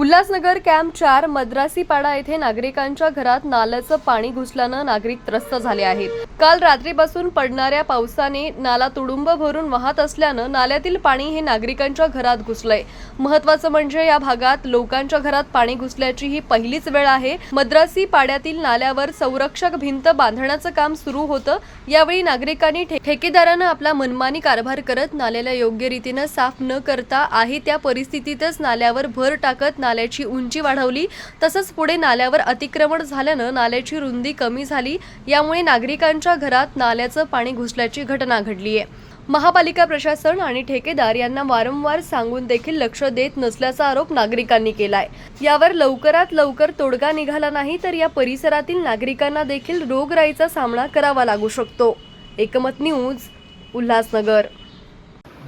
Ulhasnagar camp चार मद्रासीपाडा येथे नागरिकांच्या घरात नाल्याचं पाणी घुसल्यानं नागरिक त्रस्त झाले आहेत. काल रात्रीपासून पडणाऱ्या पावसाने नाला तुडुंब भरून वाहत असल्यानं नाल्यातील पाणी हे नागरिकांच्या घरात घुसलंय. महत्वाचं म्हणजे या भागात लोकांच्या घरात पाणी घुसल्याची ही पहिलीच वेळ आहे. मद्रासी पाड्यातील नाल्यावर संरक्षक भिंत बांधण्याचं काम सुरू होतं. यावेळी नागरिकांनी ठे- ठेकेदारानं आपला मनमानी कारभार करत नाल्याला योग्य रीतीनं साफ न करता आहे त्या परिस्थितीतच नाल्यावर भर टाकत नाल्याची उंची वाढवली. तसंच पुढे नाल्यावर अतिक्रमण झाल्यानं नाल्याची रुंदी कमी झाली. यामुळे नागरिकांच्या घरात नाल्याचं पाणी घुसल्याची घटना घडली आहे. महापालिका प्रशासन आणि ठेकेदार यांना वारंवार सांगून देखील लक्ष देत नसल्याचा आरोप नागरिकांनी केलाय. यावर लवकरात लवकर तोडगा निघाला नाही तर या परिसरातील नागरिकांना देखील रोगराईचा सामना करावा लागू शकतो. एकमत न्यूज उल्हासनगर.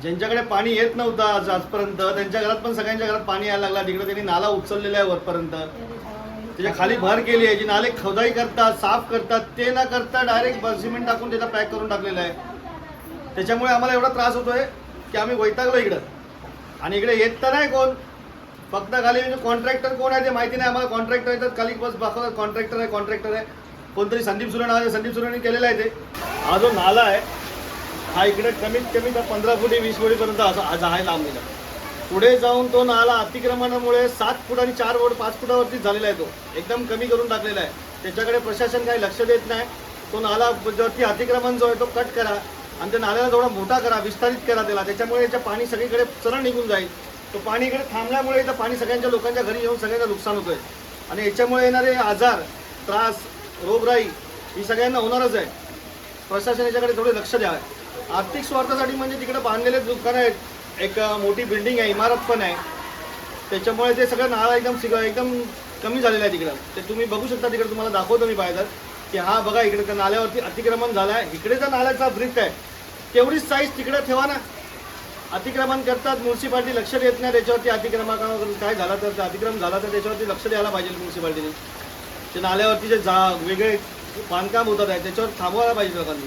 ज्यांच्याकडे पाणी येत नव्हतं आज आजपर्यंत त्यांच्या घरात पण सगळ्यांच्या घरात पाणी यायला लागला. तिकडे त्यांनी नाला उचललेला आहे वरपर्यंत. त्याच्याखाली भर केली आहे. जी नाले खोदाई करतात साफ करतात ते न करता डायरेक्ट सिमेंट टाकून त्याचा पॅक करून टाकलेला आहे. त्याच्यामुळे आम्हाला एवढा त्रास होतोय की आम्ही वैतागलो इकडं. आणि इकडे येत तर नाही कोण. फक्त खाली म्हणजे कॉन्ट्रॅक्टर कोण आहे ते माहिती नाही. आम्हाला कॉन्ट्रॅक्टर येतात. खाली बस दाखवतात. कॉन्ट्रॅक्टर आहे कॉन्ट्रॅक्टर आहे. कोणतरी संदीप सुरे नावाचे संदीप सुरेने केलेला आहे ते. हा जो नाला आहे हा इकडे कमीत कमी तर पंधरा फुटी वीस फुटीपर्यंत असा हा आहे लांब गेला पुढे जाऊन तो नाला अतिक्रमणामुळे सात फूट आणि चार फूट पाच फुटावरती झालेला आहे तो. एकदम कमी करून टाकलेला आहे. त्याच्याकडे प्रशासन काही लक्ष देत नाही. तो नाला वरती अतिक्रमण जो आहे तो कट करा आणि त्या नाल्याला थोडा मोठा करा विस्तारित करा त्याला. त्याच्यामुळे याच्या पाणी सगळीकडे सरळ निघून जाईल. तो पाणी इकडे थांबल्यामुळे इथं पाणी सगळ्यांच्या लोकांच्या घरी येऊन सगळ्यांचं नुकसान होतोय. आणि याच्यामुळे येणारे आजार त्रास रोगराई ही सगळ्यांना होणारच आहे. प्रशासन याच्याकडे थोडे लक्ष द्यावे आर्थिक स्वार्थासाठी म्हणजे तिकडे बांधलेले दुकानं आहेत. एक मोठी बिल्डिंग आहे इमारत पण आहे. त्याच्यामुळे ते सगळं नाळा एकदम सिग एकदम कमी झालेलं आहे तिकडं. ते तुम्ही बघू शकता तिकडे तुम्हाला दाखवतो मी पाहिजे की हा बघा इकडे त्या नाल्यावरती अतिक्रमण झालं आहे. इकडे जर नाल्याचा ब्रिक आहे. तेवढीच साईज तिकडे ठेवा ना. अतिक्रमण करतात म्युन्सिपाल्टी लक्ष देत नाही त्याच्यावरती अतिक्रमा काय झाला तर अतिक्रम झाला तर त्याच्यावरती लक्ष द्यायला पाहिजे म्युन्सिपाल्टीने ते नाल्यावरती जे जा वेगळे बांधकाम होतात आहे त्याच्यावर थांबवायला पाहिजे लोकांनी.